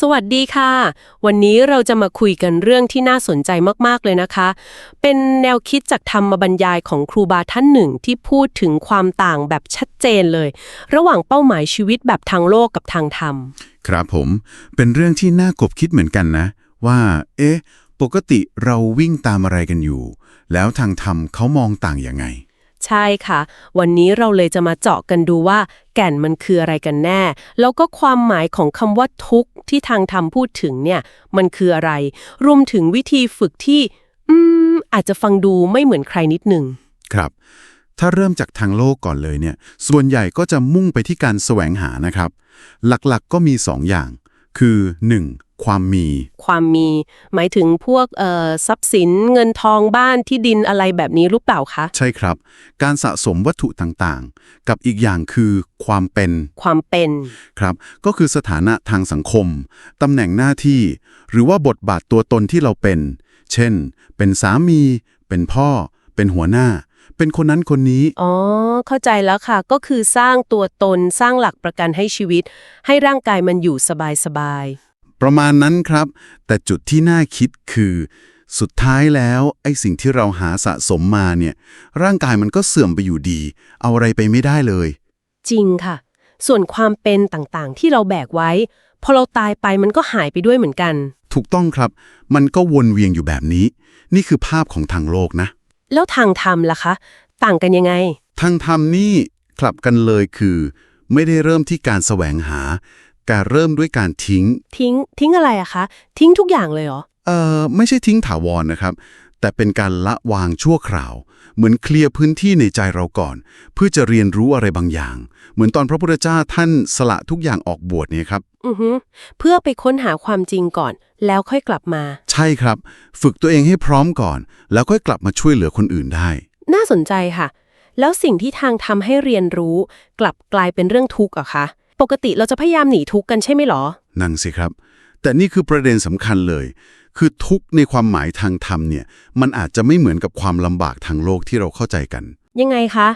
สวัสดีค่ะ วันนี้เราจะมาคุยกันเรื่องที่น่าสนใจมาก ๆ เลยนะคะ เป็นแนวคิดจากธรรมบรรยายของครูบาท่านหนึ่งที่พูดถึงความต่างแบบชัดเจนเลย ระหว่างเป้าหมายชีวิตแบบทางโลกกับทางธรรม ครับผม เป็นเรื่องที่น่ากบคิดเหมือนกันนะ ว่า เอ๊ะ ปกติเราวิ่งตามอะไรกันอยู่ แล้วทางธรรมเขามองต่างยังไง ใช่ค่ะ วันนี้เราเลยจะมาเจาะกันดูว่า แก่นมันคืออะไรกันแน่ แล้วก็ความหมายของคำว่าทุกข์ที่ทางธรรมพูดถึงเนี่ย มันคืออะไร รวมถึงวิธีฝึกที่ อืม อาจจะฟังดูไม่เหมือนใครนิดหนึ่ง ครับ ถ้าเริ่มจากทางโลกก่อนเลยเนี่ย ส่วนใหญ่ก็จะมุ่งไปที่การแสวงหานะครับ หลักๆก็มีสองอย่าง คือ 1. ความมี ความมี หมายถึงพวกเอ่อทรัพย์สินเงินทองบ้านที่ดินอะไรแบบนี้หรือเปล่าคะ ใช่ครับ การสะสมวัตถุต่างๆ กับอีกอย่างคือความเป็น ความเป็นครับ ก็คือสถานะทางสังคมตำแหน่งหน้าที่ หรือว่าบทบาทตัวตนที่เราเป็น เช่น เป็นสามี เป็นพ่อ เป็นหัวหน้า เป็นคนนั้นคนนี้ อ๋อ เข้าใจแล้วค่ะ ก็คือสร้างตัวตนสร้างหลักประกันให้ชีวิต ให้ร่างกายมันอยู่สบายประมาณนั้นครับ แต่จุดที่น่าคิดคือ สุดท้ายแล้วไอ้สิ่งที่เราหาสะสมมาเนี่ย ร่างกายมันก็เสื่อมไปอยู่ดี เอาอะไรไปไม่ได้เลย ๆ จริงค่ะ ส่วนความเป็นต่างๆ ที่เราแบกไว้ พอเราตายไปมันก็หายไปด้วยเหมือนกัน ถูกต้องครับ มันก็วนเวียนอยู่แบบนี้ นี่คือภาพของทางโลกนะ แล้วทางธรรมล่ะคะ ต่างกันยังไง ทางธรรมนี่กลับกันเลยคือ ไม่ได้เริ่มที่การแสวงหาแต่เริ่มด้วยการทิ้ง ทิ้งทิ้งอะไรอะคะ ทิ้งทุกอย่างเลยเหรอ เอ่อ ไม่ใช่ทิ้งถาวรนะครับ แต่เป็นการละวางชั่วคราว เหมือนเคลียร์พื้นที่ในใจเราก่อน เพื่อจะเรียนรู้อะไรบางอย่าง เหมือนตอนพระพุทธเจ้าท่านสละทุกอย่างออกบวชเนี่ยครับ อือฮึเพื่อไปค้นหาความจริงก่อน แล้วค่อยกลับมา ใช่ครับ ฝึกตัวเองให้พร้อมก่อน แล้วค่อยกลับมาช่วยเหลือคนอื่นได้ น่าสนใจค่ะ แล้วสิ่งที่ทางทำให้เรียนรู้ กลับกลายเป็นเรื่องทุกข์อะคะ ปกติเราจะพยายามหนีทุกข์กันใช่ไหมหรอ นั่งสิครับ แต่นี่คือประเด็นสำคัญเลย คือทุกข์ในความหมายทางธรรมเนี่ย มันอาจจะไม่เหมือนกับความลำบากทางโลกที่เราเข้าใจกัน ยังไงคะ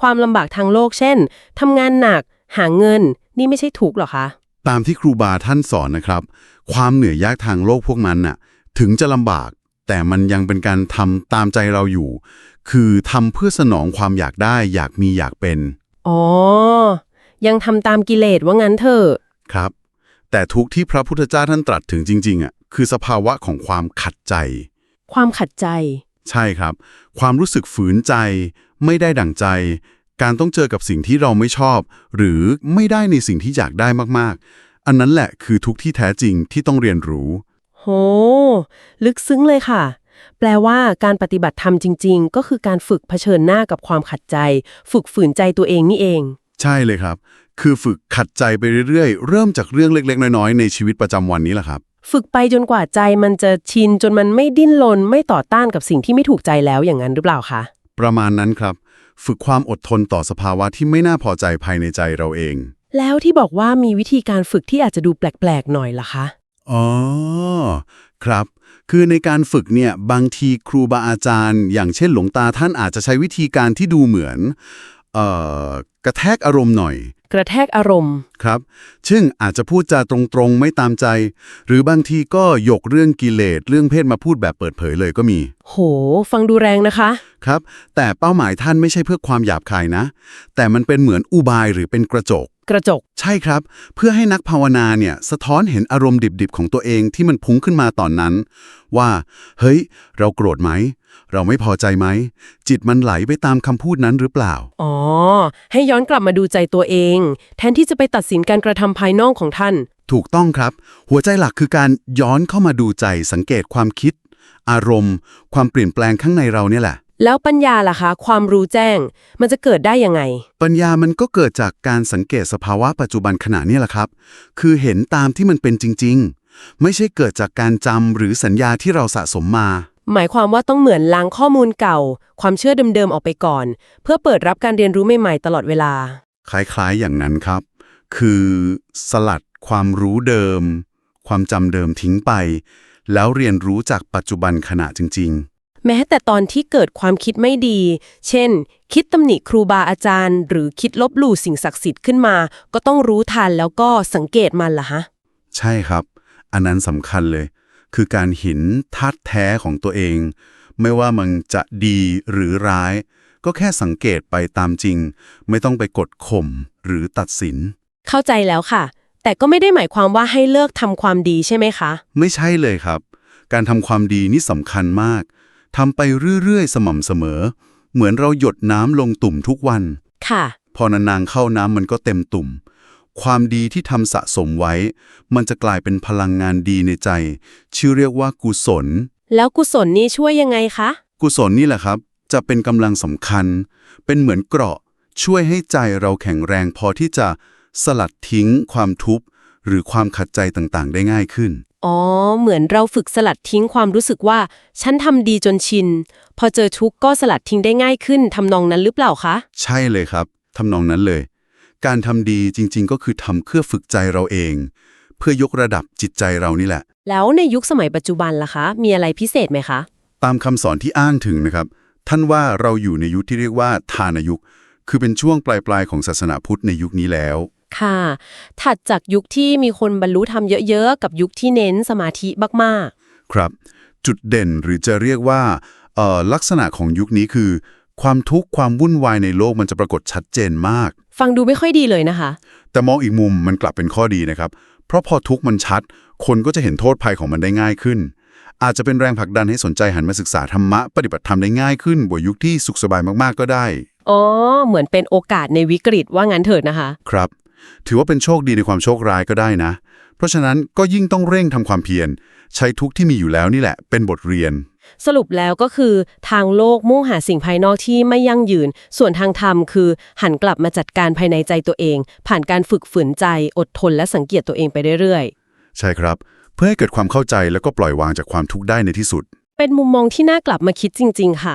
ความลำบากทางโลกเช่นทำงานหนัก หาเงิน นี่ไม่ใช่ทุกข์หรอคะ ตามที่ครูบาท่านสอนนะครับ ความเหนื่อยยากทางโลกพวกมันน่ะ ถึงจะลำบาก แต่มันยังเป็นการทำตามใจเราอยู่ คือทำเพื่อสนองความอยากได้ อยากมีอยากเป็น อ๋อ ยังทำตามกิเลสว่างั้นเถอะ ครับ แต่ทุกข์ที่พระพุทธเจ้าท่านตรัสถึงจริงๆอะคือสภาวะของความขัดใจ ความขัดใจ ใช่ครับ ความรู้สึกฝืนใจ ไม่ได้ดั่งใจ การต้องเจอกับสิ่งที่เราไม่ชอบ หรือไม่ได้ในสิ่งที่อยากได้มากๆ อันนั้นแหละคือทุกข์ที่แท้จริงที่ต้องเรียนรู้ โห ลึกซึ้งเลยค่ะ แปลว่าการปฏิบัติธรรมจริง ๆ ก็คือการฝึกเผชิญหน้ากับความขัดใจ ฝึกฝืนใจตัวเองนี่เอง ใช่เลยครับ คือฝึกขัดใจไปเรื่อยๆ เริ่มจากเรื่องเล็กๆ น้อยๆ ในชีวิตประจำวันนี้แหละครับ ฝึกไปจนกว่าใจมันจะชินจนมันไม่ดิ้นรนไม่ต่อต้านกับสิ่งที่ไม่ถูกใจแล้วอย่างนั้นหรือเปล่าคะ ประมาณนั้นครับ ฝึกความอดทนต่อสภาวะที่ไม่น่าพอใจภายในใจเราเอง แล้วที่บอกว่ามีวิธีการฝึกที่อาจจะดูแปลกๆหน่อยล่ะคะ อ๋อ ครับ คือในการฝึกเนี่ยบางทีครูบาอาจารย์ อย่างเช่นหลวงตาท่านอาจจะใช้วิธีการที่ดูเหมือน เอ่อกระแทกอารมณ์หน่อย กระแทกอารมณ์ ครับ ซึ่งอาจจะพูดจาตรงๆ ไม่ตามใจ หรือบางทีก็ยกเรื่องกิเลสเรื่องเพศมาพูดแบบเปิดเผยเลยก็มี โห ฟังดูแรงนะคะ ครับ แต่เป้าหมายท่านไม่ใช่เพื่อความหยาบคายนะ แต่มันเป็นเหมือนอุบายหรือเป็นกระจก กระจก ใช่ครับ เพื่อให้นักภาวนาเนี่ยสะท้อนเห็นอารมณ์ดิบๆ ของตัวเองที่มันพุ่งขึ้นมาตอนนั้น ว่า เฮ้ย เราโกรธไหม เราไม่พอใจไหม จิตมันไหลไปตามคำพูดนั้นหรือเปล่า อ๋อ ให้ย้อนกลับมาดูใจตัวเอง แทนที่จะไปตัดสินการกระทำภายนอกของท่าน ถูกต้องครับ หัวใจหลักคือการย้อนเข้ามาดูใจสังเกตความคิด อารมณ์ ความเปลี่ยนแปลงข้างในเราเนี่ยแหละ แล้วปัญญาล่ะคะ ความรู้แจ้ง มันจะเกิดได้ยังไง ปัญญามันก็เกิดจากการสังเกตสภาวะปัจจุบันขณะนี้แหละครับ คือเห็นตามที่มันเป็นจริง ๆ ไม่ใช่เกิดจากการจำหรือสัญญาที่เราสะสมมา หมายความว่าต้องเหมือนล้างข้อมูลเก่า ความเชื่อเดิมๆออกไปก่อน เพื่อเปิดรับการเรียนรู้ใหม่ๆตลอดเวลา คล้ายๆอย่างนั้นครับ คือสลัดความรู้เดิม ความจำเดิมทิ้งไป แล้วเรียนรู้จากปัจจุบันขณะจริง แม้แต่ตอนที่เกิดความคิดไม่ดี เช่น คิดตำหนิครูบาอาจารย์ หรือคิดลบหลู่สิ่งศักดิ์สิทธิ์ขึ้นมา ก็ต้องรู้ทันแล้วก็สังเกตมันล่ะฮะ ใช่ครับ อันนั้นสำคัญเลย คือการเห็นธาตุแท้ของตัวเอง ไม่ว่ามันจะดีหรือร้าย ก็แค่สังเกตไปตามจริง ไม่ต้องไปกดข่มหรือตัดสิน เข้าใจแล้วค่ะ แต่ก็ไม่ได้หมายความว่าให้เลิกทำความดีใช่ไหมคะ ไม่ใช่เลยครับ การทำความดีนี่สำคัญมาก ทำไปเรื่อยๆ สม่ำเสมอ เหมือนเราหยดน้ำลงตุ่มทุกวัน ค่ะ พอนานๆเข้าน้ำมันก็เต็มตุ่ม ความดีที่ทำสะสมไว้ มันจะกลายเป็นพลังงานดีในใจ ชื่อเรียกว่ากุศล แล้วกุศลนี่ช่วยยังไงคะ กุศลนี่แหละครับ จะเป็นกำลังสำคัญ เป็นเหมือนเกราะ ช่วยให้ใจเราแข็งแรงพอที่จะสลัดทิ้ง ความทุกข์หรือความขัดใจต่างๆ ได้ง่ายขึ้น อ๋อ เหมือนเราฝึกสลัดทิ้งความรู้สึกว่า ฉันทำดีจนชิน พอเจอทุกข์ก็สลัดทิ้งได้ง่ายขึ้นทำนองนั้นหรือเปล่าคะ ใช่เลยครับทำนองนั้นเลย การทำดีจริงๆ ก็คือทำเพื่อฝึกใจเราเอง เพื่อยกระดับจิตใจเรานี่แหละ แล้วในยุคสมัยปัจจุบันล่ะคะ มีอะไรพิเศษไหมคะ ตามคำสอนที่อ้างถึงนะครับ ท่านว่าเราอยู่ในยุคที่เรียกว่าทานยุค คือเป็นช่วงปลายๆของศาสนาพุทธในยุคนี้แล้ว ค่ะ ถัดจากยุคที่มีคนบรรลุธรรมเยอะๆ กับยุคที่เน้นสมาธิมากครับ จุดเด่นหรือจะเรียกว่าเอ่อลักษณะของยุคนี้คือ ความทุกข์ความวุ่นวายในโลกมันจะปรากฏชัดเจนมากๆฟังดูไม่ค่อยดีเลยนะคะ แต่มองอีกมุมมันกลับเป็นข้อดีนะครับ เพราะพอทุกข์มันชัด คนก็จะเห็นโทษภัยของมันได้ง่ายขึ้น อาจจะเป็นแรงผลักดันให้สนใจหันมาศึกษาธรรมะปฏิบัติธรรมได้ง่ายขึ้นบวยุคที่สุขสบายมากๆก็ได้อ๋อ เหมือนเป็นโอกาสในวิกฤตว่างั้นเถิดนะคะ ครับ ถือว่าเป็นโชคดีในความโชคร้ายก็ได้นะ เพราะฉะนั้นก็ยิ่งต้องเร่งทำความเพียร ใช้ทุกข์ที่มีอยู่แล้วนี่แหละ เป็นบทเรียน สรุปแล้วก็คือทางโลกมุ่งหาสิ่งภายนอกที่ไม่ยั่งยืน ส่วนทางธรรมคือ หันกลับมาจัดการภายในใจตัวเอง ผ่านการฝึกฝืนใจ อดทนและสังเกตตัวเองไปเรื่อยใช่ครับ เพื่อให้เกิดความเข้าใจแล้วก็ปล่อยวางจากความทุกข์ได้ในที่สุดๆเป็นมุมมองที่น่ากลับมาคิดจริง ๆ ค่ะ